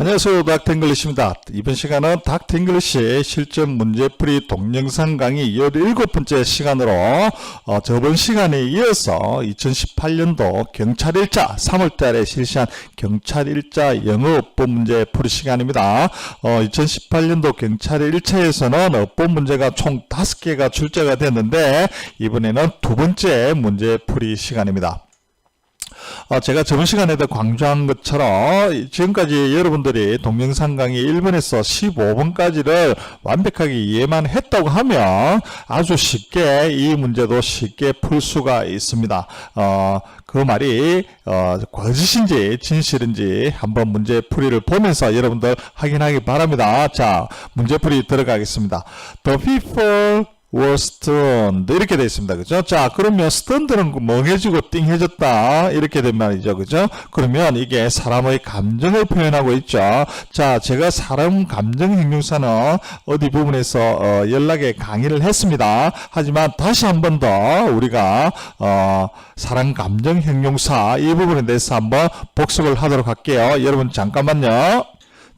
안녕하세요. 닥탱글리시입니다. 이번 시간은 닥탱글리시의 실전 문제풀이 동영상 강의 17번째 시간으로 어, 저번 시간에 이어서 2018년도 경찰 일자 3월달에 실시한 경찰 일자 영어 어법 문제 풀이 시간입니다. 어, 2018년도 경찰 1차에서는 어법 문제가 총 5개가 출제가 됐는데 이번에는 두 번째 문제 풀이 시간입니다. 어, 제가 저번 시간에도 강조한 것처럼 지금까지 여러분들이 동영상 강의 1번에서 15번까지를 완벽하게 이해만 했다고 하면 아주 쉽게 이 문제도 쉽게 풀 수가 있습니다. 어, 그 말이 어, 거짓인지 진실인지 한번 문제풀이를 보면서 여러분들 확인하기 바랍니다. 자, 문제풀이 들어가겠습니다. The people were stunned 이렇게 되어 있습니다. 그죠? 자, 그러면 stunned는 멍해지고 띵해졌다 이렇게 된 말이죠. 그죠? 그러면 이게 사람의 감정을 표현하고 있죠. 자, 제가 사람 감정 형용사는 어디 부분에서 어, 연락에 강의를 했습니다. 하지만 다시 한 번 더 우리가 어, 사람 감정 형용사 이 부분에 대해서 한번 복습을 하도록 할게요. 여러분 잠깐만요.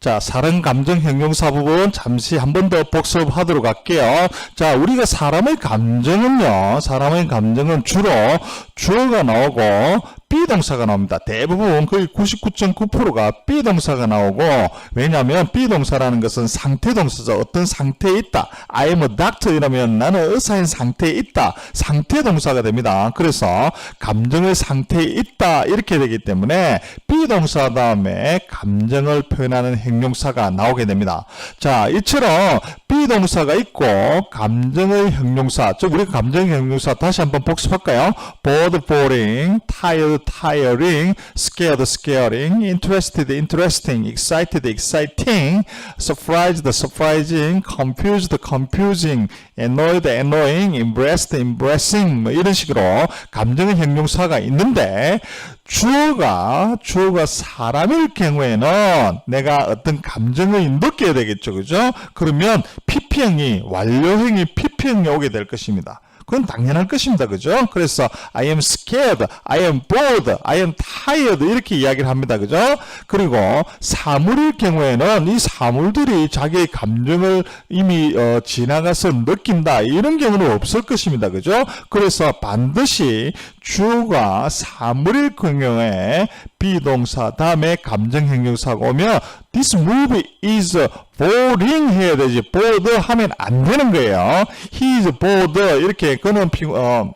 자, 사람 감정 형용사 부분 잠시 한 번 더 복습하도록 할게요. 자, 우리가 사람의 감정은요, 사람의 감정은 주로 주어가 나오고 비동사가 나옵니다. 대부분 거의 99.9%가 비동사가 나오고 왜냐하면 비동사라는 것은 상태 동사죠. 어떤 상태에 있다. I am a doctor 이러면 나는 의사인 상태에 있다. 상태 동사가 됩니다. 그래서 감정의 상태에 있다 이렇게 되기 때문에 비동사 다음에 감정을 표현하는 형용사가 나오게 됩니다. 자, 이처럼 비동사가 있고 감정의 형용사, 즉 우리가 감정의 형용사 다시 한번 복습할까요? bored, boring, tired, tiring, scared, scaring, interested, interesting, excited, exciting, surprised, surprising, confused, confusing, annoyed, annoying, impressed, impressing 뭐 이런 식으로 감정의 형용사가 있는데 주어가 주어가 사람일 경우에는 내가 어떤 감정을 느껴야 되겠죠, 그죠? 그러면 PP형이 완료형이 PP형이 오게 될 것입니다. 그건 당연할 것입니다. 그죠? 그래서 I am scared, I am bored, I am tired 이렇게 이야기를 합니다. 그죠? 그리고 사물일 경우에는 이 사물들이 자기의 감정을 이미 어, 지나가서 느낀다 이런 경우는 없을 것입니다. 그죠? 그래서 반드시 주어가 사물일 경우에 비동사 다음에 감정 형용사가 오면 this movie is boring 해야 되지 bored 하면 안 되는 거예요. he is bored 이렇게 그는 피, 어,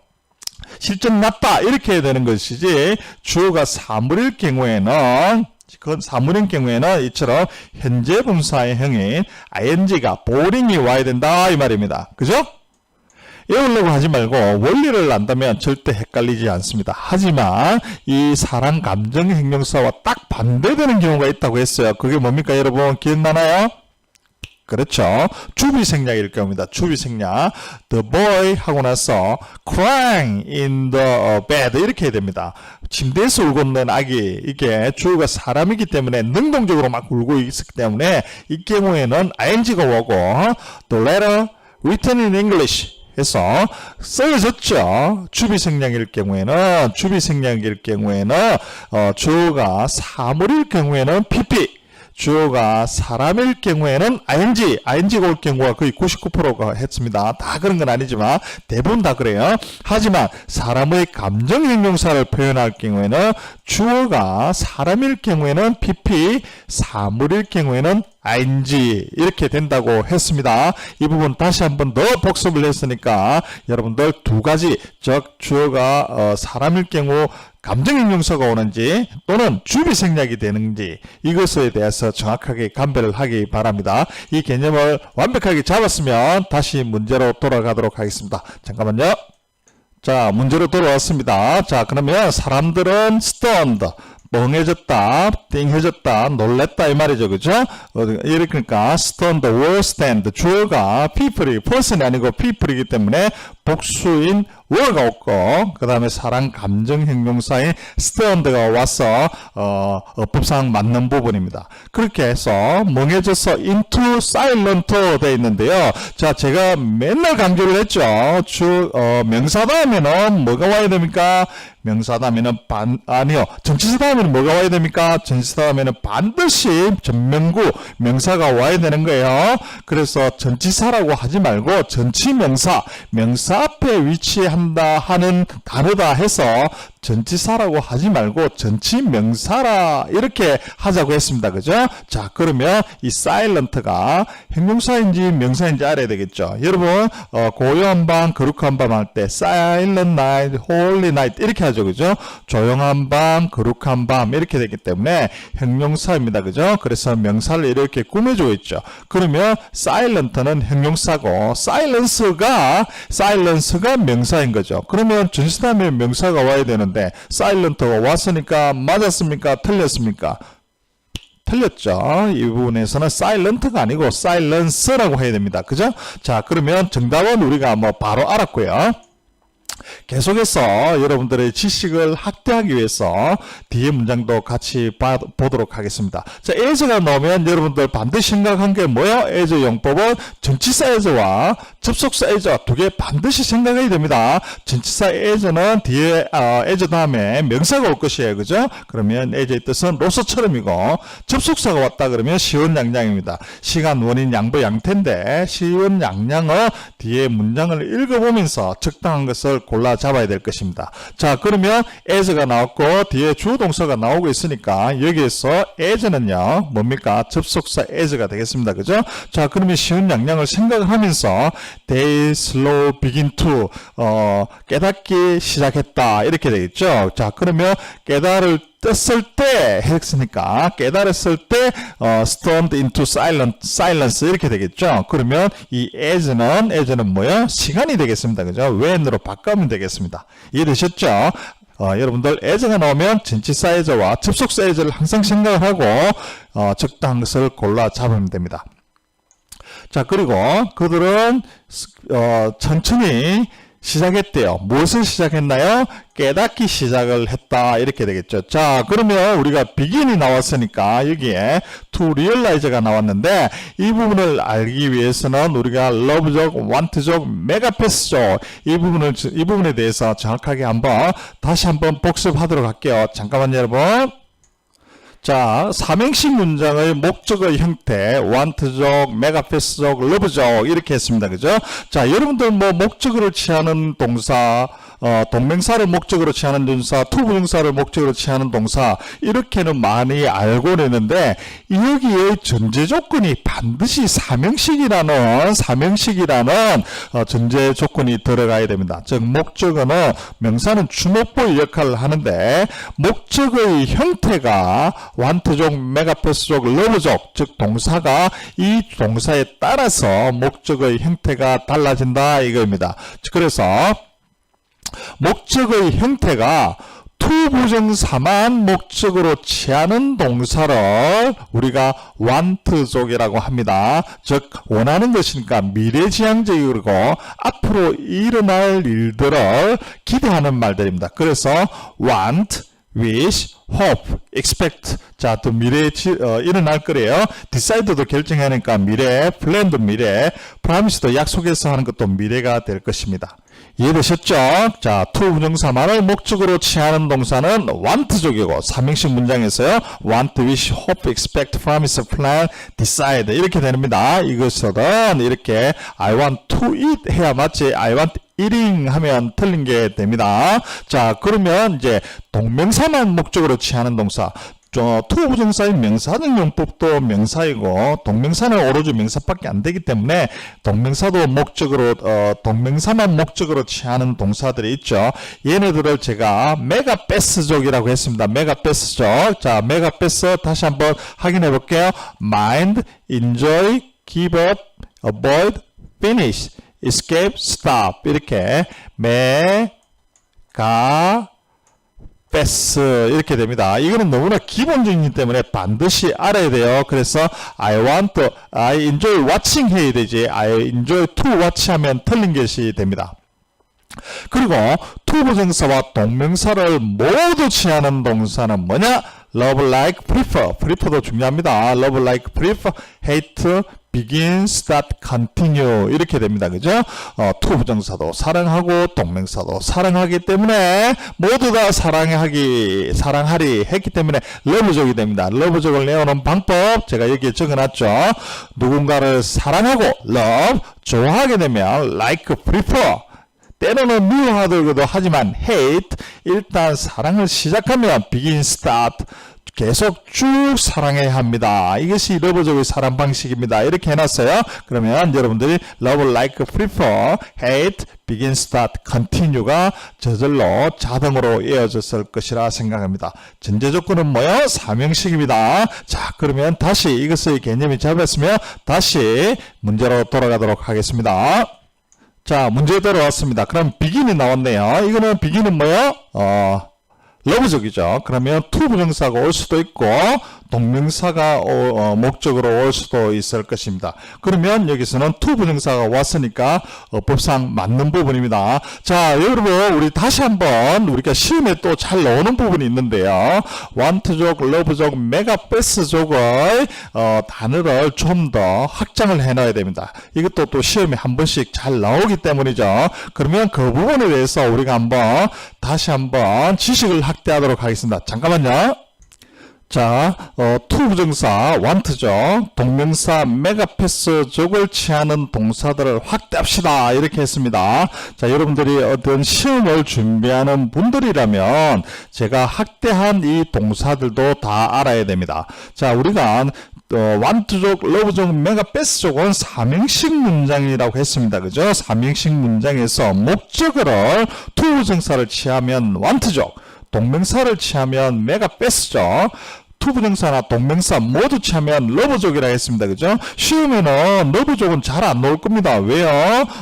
실전 나빠 이렇게 해야 되는 것이지 주어가 사물일 경우에는 그건 사물인 경우에는 이처럼 현재 분사의 형인 ing가 boring이 와야 된다 이 말입니다. 그죠? 외우려고 하지 말고 원리를 안다면 절대 헷갈리지 않습니다. 하지만 이 사람 감정 형용사와 딱 반대되는 경우가 있다고 했어요. 그게 뭡니까 여러분 기억나나요? 그렇죠. 주비 생략일 겁니다. 주비 생략. The boy 하고 나서 crying in the bed 이렇게 해야 됩니다. 침대에서 울고 있는 아기 이게 주어가 사람이기 때문에 능동적으로 막 울고 있기 때문에 이 경우에는 ing가 오고 the letter written in English 해서 써졌죠. 주비 생략일 경우에는 주비 생략일 경우에는 어, 주어가 사물일 경우에는 pp 주어가 사람일 경우에는 ing, ing가 올 경우가 거의 99%가 했습니다. 다 그런 건 아니지만 대부분 다 그래요. 하지만 사람의 감정 형용사를 표현할 경우에는 주어가 사람일 경우에는 pp, 사물일 경우에는 ing 이렇게 된다고 했습니다. 이 부분 다시 한 번 더 복습을 했으니까 여러분들 두 가지 즉 주어가 어, 사람일 경우 감정형용사가 오는지 또는 주비 생략이 되는지 이것에 대해서 정확하게 감별을 하기 바랍니다. 이 개념을 완벽하게 잡았으면 다시 문제로 돌아가도록 하겠습니다. 잠깐만요. 자, 문제로 돌아왔습니다. 자, 그러면 사람들은 stunned, 멍해졌다, 띵해졌다, 놀랬다 이 말이죠, 그죠? 어, 이러니까 stunned, were stand, 주어가 people이 person이 아니고 people이기 때문에 복수인 were가 없고 그 다음에 사랑 감정 형용사인 stand가 와서 어, 어법상 맞는 부분입니다. 그렇게 해서 멍해져서 into silent 돼 있는데요. 자 제가 맨날 강조를 했죠. 주 어, 명사 다음에는 뭐가 와야 됩니까? 명사 다음에는 반 아니요 전치사 다음에는 뭐가 와야 됩니까? 전치사 다음에는 반드시 전명구 명사가 와야 되는 거예요. 그래서 전치사라고 하지 말고 전치명사 명사 앞에 위치한 다 하는 단어다 해서 전치사라고 하지 말고 전치명사라 이렇게 하자고 했습니다. 그죠? 자 그러면 이 silent가 형용사인지 명사인지 알아야 되겠죠. 여러분 어, 고요한 밤 거룩한 밤 할 때 silent night, 이렇게 하죠. 그죠? 조용한 밤, 거룩한 밤 이렇게 되기 때문에 형용사입니다. 그죠? 그래서 명사를 이렇게 꾸며주고 있죠. 그러면 silent는 형용사고 silence가 silence가 명사인 거죠. 그러면 전시다음에 명사가 와야 되는데 silent가 왔으니까 맞았습니까? 틀렸습니까? 틀렸죠. 이 부분에서는 silent가 아니고 silence라고 해야 됩니다. 그죠? 자, 그러면 정답은 우리가 뭐 바로 알았고요. 계속해서 여러분들의 지식을 확대하기 위해서 뒤에 문장도 같이 봐, 보도록 하겠습니다. 자, as가 나오면 여러분들 반드시 생각한 게 뭐예요? as 용법은 전치사 as와 접속사 as 두개 반드시 생각해야 됩니다. 전치사 as는 뒤에 어, as 다음에 명사가 올 것이에요. 그죠? 그러면 as의 뜻은 로서처럼이고 접속사가 왔다 그러면 시원양양입니다. 시간, 원인, 양보, 양태인데 시원양양은 뒤에 문장을 읽어보면서 적당한 것을 골라 잡아야 될 것입니다. 자, 그러면 as가 나왔고 뒤에 주동사가 나오고 있으니까 여기에서 as는요. 뭡니까? 접속사 as가 되겠습니다. 그죠? 자, 그러면 쉬운 양양을 생각을 하면서 they slow begin to 어, 깨닫기 시작했다. 이렇게 되겠죠? 자, 그러면 깨달을 떴을 때 했으니까 깨달았을 때 어, stoned into silent, silence 이렇게 되겠죠. 그러면 이 as는 as는 뭐야? 시간이 되겠습니다. 그죠? when으로 바꾸면 되겠습니다. 이해되셨죠? 어, 여러분들 as가 나오면 전치사 as와 접속사 as를 항상 생각을 하고 어, 적당한 것을 골라 잡으면 됩니다. 자 그리고 그들은 어, 천천히 시작했대요. 무엇을 시작했나요? 깨닫기 시작을 했다. 이렇게 되겠죠. 자, 그러면 우리가 begin이 나왔으니까 여기에 to realize가 나왔는데 이 부분을 알기 위해서는 우리가 love적, want적, megapath적 이 부분을 이 부분에 대해서 정확하게 한번 다시 한번 복습하도록 할게요. 잠깐만요, 여러분. 자, 삼행식 문장의 목적의 형태, want적, 메가패스적, love적 이렇게 했습니다. 그죠? 자, 여러분들 뭐 목적으로 취하는 동사, 어, 동명사를 목적으로 취하는 동사, 투부정사를 목적으로 취하는 동사 이렇게는 많이 알고 있는데 여기에 전제 조건이 반드시 삼형식이라는 삼형식이라는 어, 전제 조건이 들어가야 됩니다. 즉 목적어는 명사는 주목보의 역할을 하는데 목적의 형태가 완트족, 메가패스족, 러브족 즉 동사가 이 동사에 따라서 목적의 형태가 달라진다 이거입니다. 그래서 목적의 형태가 투부정사만 목적으로 취하는 동사를 우리가 want족이라고 합니다. 즉 원하는 것이니까 미래지향적이고 앞으로 일어날 일들을 기대하는 말들입니다. 그래서 want, wish, hope, expect 자 또 미래에 지, 어, 일어날 거래요. decide도 결정하니까 미래, plan도 미래, promise도 약속해서 하는 것도 미래가 될 것입니다. 이해되셨죠? 자, to 부정사만을 목적으로 취하는 동사는 want족이고 삼행식 문장에서요. want, wish, hope, expect, promise, plan, decide 이렇게 됩니다. 이것은 이렇게 I want to eat 해야 맞지 I want eating 하면 틀린 게 됩니다. 자, 그러면 이제 동명사만 목적으로 취하는 동사 저투 부정사인 명사적 용법도 명사이고 동명사는 오로지 명사밖에 안 되기 때문에 동명사도 목적으로 어, 동명사만 목적으로 취하는 동사들이 있죠. 얘네들을 제가 메가베스족이라고 했습니다. 메가베스족. 자, 메가베스 다시 한번 확인해 볼게요. mind, enjoy, give up, avoid, finish, escape, stop 이렇게 메가 패스 이렇게 됩니다. 이거는 너무나 기본적이기 때문에 반드시 알아야 돼요. 그래서 I want, to, I enjoy watching 해야 되지. I enjoy to watch 하면 틀린 것이 됩니다. 그리고 투부정사와 동명사를 모두 취하는 동사는 뭐냐? love, like, prefer. prefer도 중요합니다. love, like, prefer, hate, begin, start, continue 이렇게 됩니다. 그죠? 어, 투부정사도 사랑하고 동명사도 사랑하기 때문에 모두 다 사랑하기 사랑하리 했기 때문에 러브족이 됩니다. 러브족을 내오는 방법 제가 여기에 적어놨죠. 누군가를 사랑하고 love 좋아하게 되면 like, prefer 때로는 미워하더라도 하지만 hate 일단 사랑을 시작하면 begin start 계속 쭉 사랑해야 합니다. 이것이 러브적의 사랑 방식입니다. 이렇게 해놨어요. 그러면 여러분들이 love, like, prefer, hate, begin, start, continue가 저절로 자동으로 이어졌을 것이라 생각합니다. 전제 조건은 뭐요? 사명식입니다. 자, 그러면 다시 이것의 개념이 잡혔으면 다시 문제로 돌아가도록 하겠습니다. 자, 문제 들어왔습니다. 그럼 비긴이 나왔네요. 이거는 비긴은 뭐예요? 어, 러브적이죠. 그러면 투 부정사가 올 수도 있고 동명사가 어, 어, 목적으로 올 수도 있을 것입니다. 그러면 여기서는 투 부정사가 왔으니까 어, 법상 맞는 부분입니다. 자, 여러분 우리 다시 한번 우리가 시험에 또 잘 나오는 부분이 있는데요. 원트족, 러브족, 메가베스족의 어, 단어를 좀 더 확장을 해놔야 됩니다. 이것도 또 시험에 한 번씩 잘 나오기 때문이죠. 그러면 그 부분에 대해서 우리가 한번 다시 한번 지식을 확대하도록 하겠습니다. 잠깐만요. 자, 어, 투 부정사 원트죠. 동명사 메가패스족을 취하는 동사들을 확대합시다. 이렇게 했습니다. 자, 여러분들이 어떤 시험을 준비하는 분들이라면 제가 확대한 이 동사들도 다 알아야 됩니다. 자, 우리가 어, 완투족, 러브족, 메가패스족은 삼형식 문장이라고 했습니다. 그죠? 삼형식 문장에서 목적어를 투 부정사를 취하면 완투족, 동명사를 취하면 메가패스죠. 투부정사나 동명사 모두 취하면 러브족이라 했습니다. 그죠? 시험에는 러브족은 잘 안 나올 겁니다. 왜요?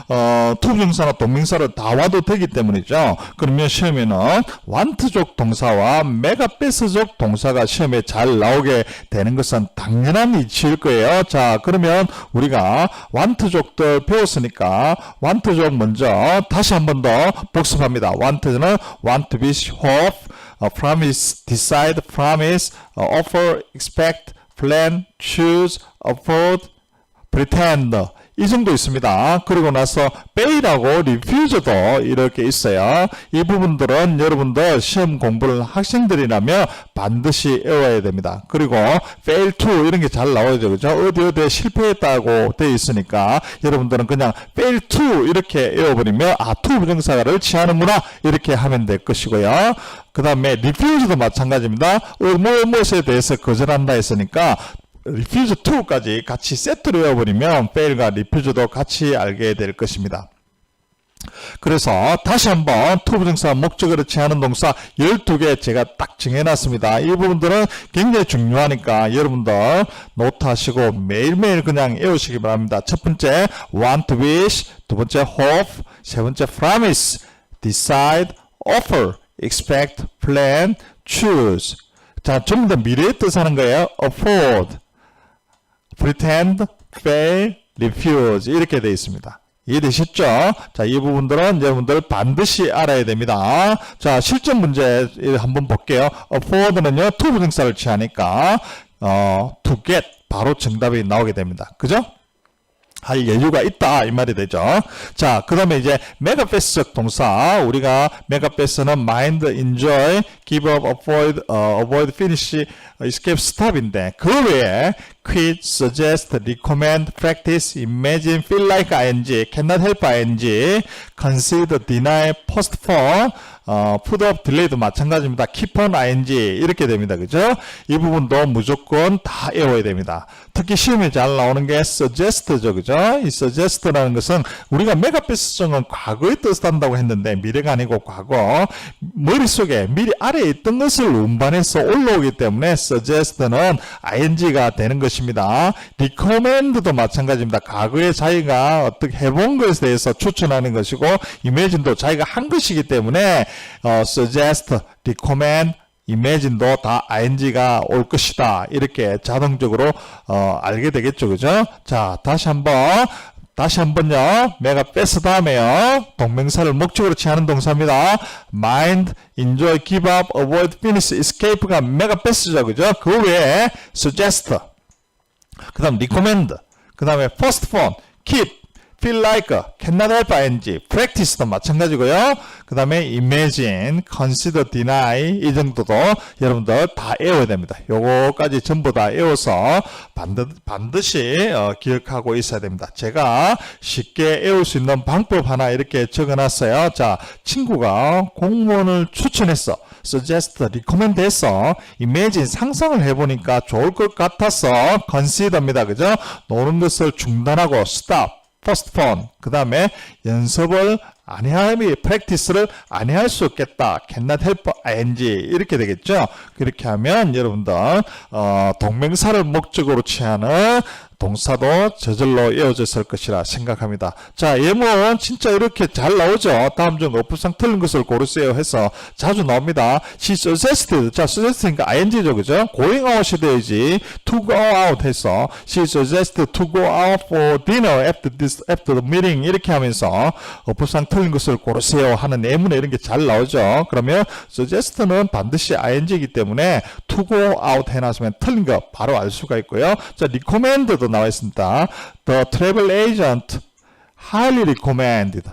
어, 투부정사나 동명사를 다 와도 되기 때문이죠. 그러면 시험에는 완트족 동사와 메가베스족 동사가 시험에 잘 나오게 되는 것은 당연한 이치일 거예요. 자, 그러면 우리가 완트족들 배웠으니까 완트족 먼저 다시 한 번 더 복습합니다. 완트는 want to be, hope, promise, decide, promise, uh, offer, expect, plan, choose, afford, pretend 이 정도 있습니다. 그리고 나서 pay라고 refuse도 이렇게 있어요. 이 부분들은 여러분들 시험 공부를 학생들이라면 반드시 외워야 됩니다. 그리고 fail to 이런 게 잘 나오죠. 그죠? 어디 어디에 실패했다고 되어 있으니까 여러분들은 그냥 fail to 이렇게 외워버리면 아, to 부정사를 취하는구나 이렇게 하면 될 것이고요. 그 다음에 refuse도 마찬가지입니다. 어, 뭐, 무엇에 대해서 거절한다 했으니까 refuse to까지 같이 세트로 외워버리면 fail과 refuse도 같이 알게 될 것입니다. 그래서 다시 한번 to 부정사 목적어를 취하는 동사 12개 제가 딱 정해놨습니다. 이 부분들은 굉장히 중요하니까 여러분들 노트하시고 매일매일 그냥 외우시기 바랍니다. 첫 번째 want to wish, 두 번째 hope, 세 번째 promise, decide, offer, expect, plan, choose 자, 전부 다 미래의 뜻 하는 거예요. afford, pretend, fail, refuse 이렇게 되어 있습니다. 이해되셨죠? 자, 이 부분들은 여러분들 반드시 알아야 됩니다. 자, 실전 문제 한번 볼게요. afford는요, to 부정사를 취하니까, 어, to get, 바로 정답이 나오게 됩니다. 그죠? 할 여유가 있다 이 말이 되죠. 자, 그다음에 이제 메가패스적 동사 우리가 메가패스는 mind, enjoy, give up, avoid, uh, avoid, finish, escape, stop인데 그 외에 quit, suggest, recommend, practice, imagine, feel like ing, cannot help ing, consider, deny, postpone 어, up, delay도 마찬가지입니다. on ing 이렇게 됩니다. 그죠? 이 부분도 무조건 다 외워야 됩니다. 특히 시험에 잘 나오는 게 suggest죠. 그죠? 이 suggest라는 것은 우리가 메가패스정은 과거의 뜻을 한다고 했는데 미래가 아니고 과거 머릿속에 미리 아래에 있던 것을 운반해서 올라오기 때문에 suggest는 ing가 되는 것입니다. recommend도 마찬가지입니다. 과거에 자기가 어떻게 해본 것에 대해서 추천하는 것이고 imagine도 자기가 한 것이기 때문에 어, suggest, recommend, imagine도 다 ing가 올 것이다. 이렇게 자동적으로 어, 알게 되겠죠. 그죠? 자, 다시 한번 다시 한번요. 메가 뺐어 다음에요. 동명사를 목적으로 취하는 동사입니다. mind, enjoy, give up, avoid, finish, escape가 메가 뺐어죠. 그죠? 그 외에 suggest, 그 다음 recommend, 그 다음에 postpone, keep, feel like, help ing, practice도 마찬가지고요. 그 다음에 imagine, consider, deny 이 정도도 여러분들 다 외워야 됩니다. 요거까지 전부 다 외워서 반드, 반드시 어, 기억하고 있어야 됩니다. 제가 쉽게 외울 수 있는 방법 하나 이렇게 적어놨어요. 자, 친구가 공무원을 추천했어. suggest, recommend 해서 imagine 상상을 해보니까 좋을 것 같아서 consider입니다. 그죠? 노는 것을 중단하고 stop, postpone. 그 다음에 연습을 아니함이 practice를 아니할 수 없겠다. cannot help ing 이렇게 되겠죠. 그렇게 하면 여러분들 어, 동명사를 목적으로 취하는 동사도 저절로 이어졌을 것이라 생각합니다. 자, 예문 진짜 이렇게 잘 나오죠. 다음 중 어플상 틀린 것을 고르세요 해서 자주 나옵니다. She suggested. 자, suggest니까 ing죠, 그죠? going out이 돼야지 to go out 해서 She suggested to go out for dinner after this after the meeting 이렇게 하면서 어플상 틀린 것을 고르세요 하는 예문에 이런 게 잘 나오죠. 그러면 suggest는 반드시 ing이기 때문에 to go out 해놨으면 틀린 거 바로 알 수가 있고요. 자, recommend도 나와 있습니다. The travel agent highly recommended.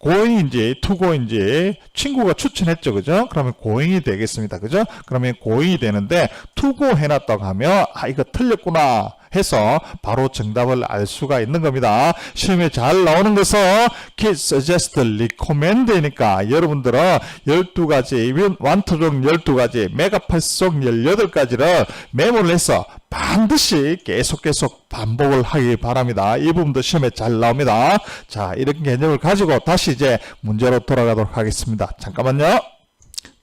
고잉인지 투고인지 친구가 추천했죠. 그죠? 그러면 고잉이 되겠습니다. 그죠? 그러면 고잉이 되는데 투고 해놨다고 하면 아 이거 틀렸구나 해서 바로 정답을 알 수가 있는 겁니다. 시험에 잘 나오는 것은 kid suggest recommend니까 여러분들은 12가지 완투종 12가지 메가팔송 18가지를 메모를 해서 반드시 계속 계속 반복을 하기 바랍니다. 이 부분도 시험에 잘 나옵니다. 자, 이런 개념을 가지고 다시 이제 문제로 돌아가도록 하겠습니다. 잠깐만요.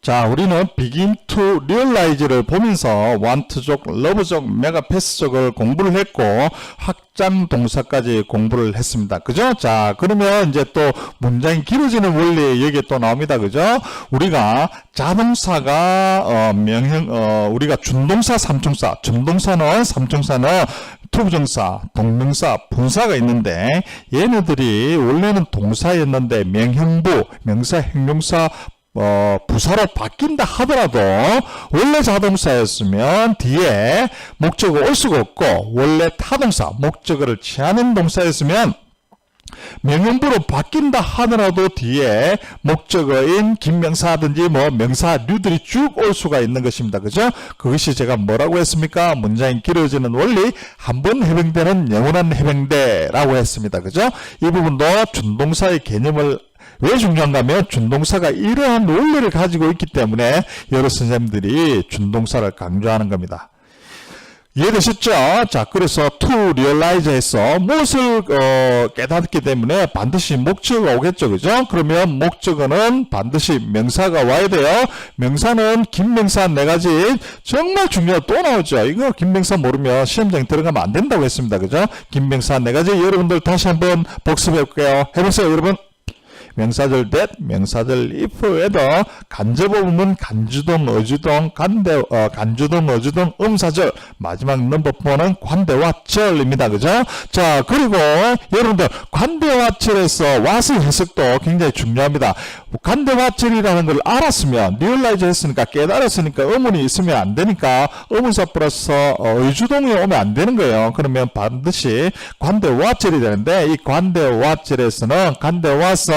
자, 우리는 begin to realize를 보면서 want족, love족, 메가패스족을 공부를 했고 확장 동사까지 공부를 했습니다. 그죠? 자, 그러면 이제 또 문장이 길어지는 원리 여기에 또 나옵니다. 그죠? 우리가 자동사가 어, 명형 어, 우리가 준동사, 삼총사, 준동사는 삼총사는 투부정사, 동명사, 분사가 있는데 얘네들이 원래는 동사였는데 명형부, 명사, 형용사, 어, 부사로 바뀐다 하더라도 원래 자동사였으면 뒤에 목적어 올 수가 없고 원래 타동사 목적어를 취하는 동사였으면 명령부로 바뀐다 하더라도 뒤에 목적어인 김명사든지 뭐 명사류들이 쭉 올 수가 있는 것입니다. 그죠? 그것이 제가 뭐라고 했습니까? 문장이 길어지는 원리 한 번 해병대는 영원한 해병대라고 했습니다. 그죠? 이 부분도 준동사의 개념을 왜 중요한가 하면 준동사가 이러한 원리를 가지고 있기 때문에 여러 선생님들이 준동사를 강조하는 겁니다. 이해되셨죠? 자, 그래서 to realize에서 무엇을 어, 깨닫기 때문에 반드시 목적어가 오겠죠, 그죠? 그러면 목적어는 반드시 명사가 와야 돼요. 명사는 김명사 네 가지 정말 중요한 또 나오죠. 이거 김명사 모르면 시험장 들어가면 안 된다고 했습니다, 그죠? 김명사 네 가지 여러분들 다시 한번 복습해 볼게요. 해보세요, 여러분. 명사절 that, 명사절 if에도 간접어부문 간주동, 어주동, 간대, 어, 간주동, 어주동, 음사절 마지막 넘버 4는 관대와 절입니다. 그죠? 자 그리고 여러분들 관대와 절에서 what의 해석도 굉장히 중요합니다. 관대와 절이라는 걸 알았으면 리얼라이즈 했으니까 깨달았으니까 의문이 있으면 안 되니까 의문사 플러스 의주동이 오면 안 되는 거예요. 그러면 반드시 관대와 절이 되는데 이 관대와 절에서는 관대와서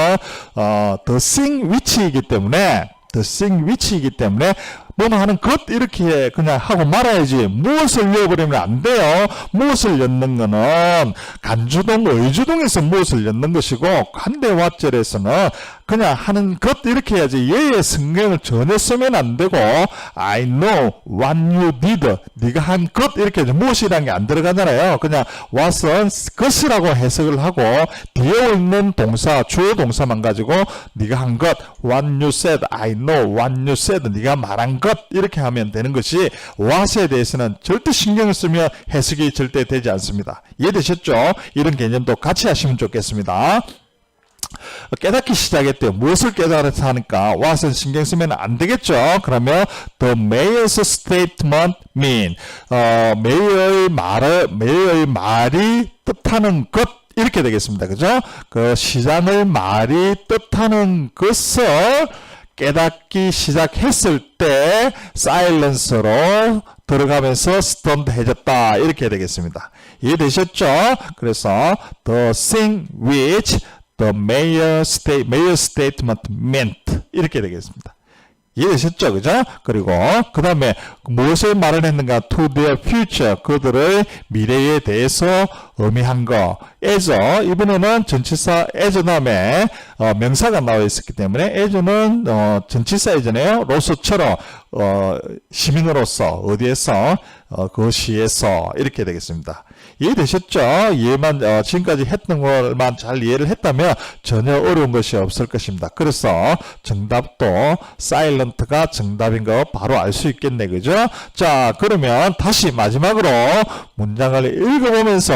어, the thing which이기 때문에 the thing which이기 때문에 뭐뭐 하는 것 이렇게 그냥 하고 말아야지. 무엇을 넣어버리면 안 돼요. 무엇을 넣는 거는 간주동, 의주동에서 무엇을 넣는 것이고 관대화절에서는 그냥 하는 것 이렇게 해야지. 얘의 성경을 전혀 쓰면 안 되고 I know what you did. 네가 한 것 이렇게 해야지 무엇이라는 게안 들어가잖아요. 그냥 what은 것이라고 해석을 하고 뒤에 있는 동사 주어 동사만 가지고 네가 한 것 what you said I know what you said. 네가 말한 것 이렇게 하면 되는 것이 what에 대해서는 절대 신경을 쓰면 해석이 절대 되지 않습니다. 이해되셨죠? 이런 개념도 같이 하시면 좋겠습니다. 깨닫기 시작했대요. 무엇을 깨달아서 하니까 what은 신경 쓰면 안 되겠죠. 그러면 the mayor's statement mean 어, 메이어의 말을 메이어의 말이 뜻하는 것 이렇게 되겠습니다. 그죠? 그 시장의 말이 뜻하는 것을 깨닫기 시작했을 때 사일런스로 들어가면서 스턴드 해졌다 이렇게 되겠습니다. 이해되셨죠? 그래서 the thing which the mayor state mayor statement meant 이렇게 되겠습니다. 이해되셨죠? 그죠? 그리고 그 다음에 무엇을 말을 했는가? to their future 그들의 미래에 대해서 의미한 거 as 이번에는 전치사 as 다음에 어, 명사가 나와 있었기 때문에 as는 어, 전치사 이잖아요 로서처럼 어, 시민으로서 어디에서 어, 그 시에서 이렇게 되겠습니다. 이해되셨죠? 이해만 어, 지금까지 했던 것만 잘 이해를 했다면 전혀 어려운 것이 없을 것입니다. 그래서 정답도 사일런트가 정답인 거 바로 알 수 있겠네, 그죠? 자, 그러면 다시 마지막으로 문장을 읽어보면서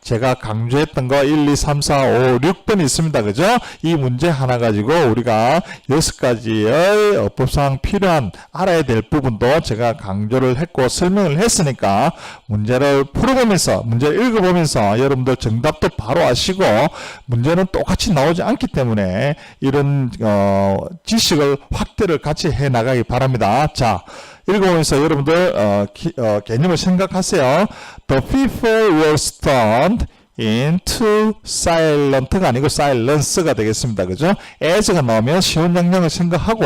제가 강조했던 거 1, 2, 3, 4, 5, 6번 있습니다, 그죠? 이 문제 하나 가지고 우리가 여섯 가지의 어법상 필요한 알아야 될 부분도 제가 강조를 했고 설명을 했으니까 문제를 풀어보면서 문제를 읽어보면서 여러분들 정답도 바로 아시고 문제는 똑같이 나오지 않기 때문에 이런 어, 지식을 확대를 같이 해 나가기 바랍니다. 자. 읽어보면서 여러분들 어, 기- 어, 개념을 생각하세요. The people were stunned into silent가 아니고 silence가 되겠습니다. 그죠? as가 나오면 시원 양양을 생각하고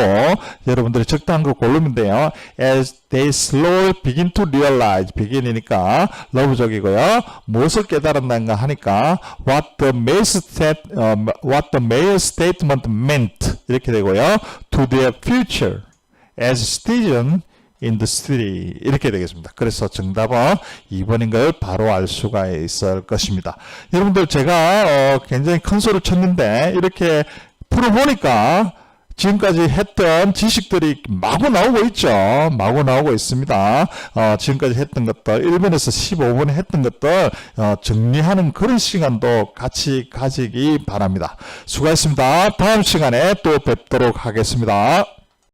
여러분들이 적당한 거 고르면 돼요. as they slowly begin to realize begin이니까 러브적이고요. 무엇을 깨달았는가 하니까 what the mayor state, 어, what the mayor statement meant 이렇게 되고요. to their future as citizen in the city 이렇게 되겠습니다. 그래서 정답은 2번인 걸 바로 알 수가 있을 것입니다. 여러분들 제가 어, 굉장히 큰 소리를 쳤는데 이렇게 풀어보니까 지금까지 했던 지식들이 마구 나오고 있죠. 마구 나오고 있습니다. 어, 지금까지 했던 것들, 1번에서 15번에 했던 것들 어, 정리하는 그런 시간도 같이 가지기 바랍니다. 수고하셨습니다. 다음 시간에 또 뵙도록 하겠습니다.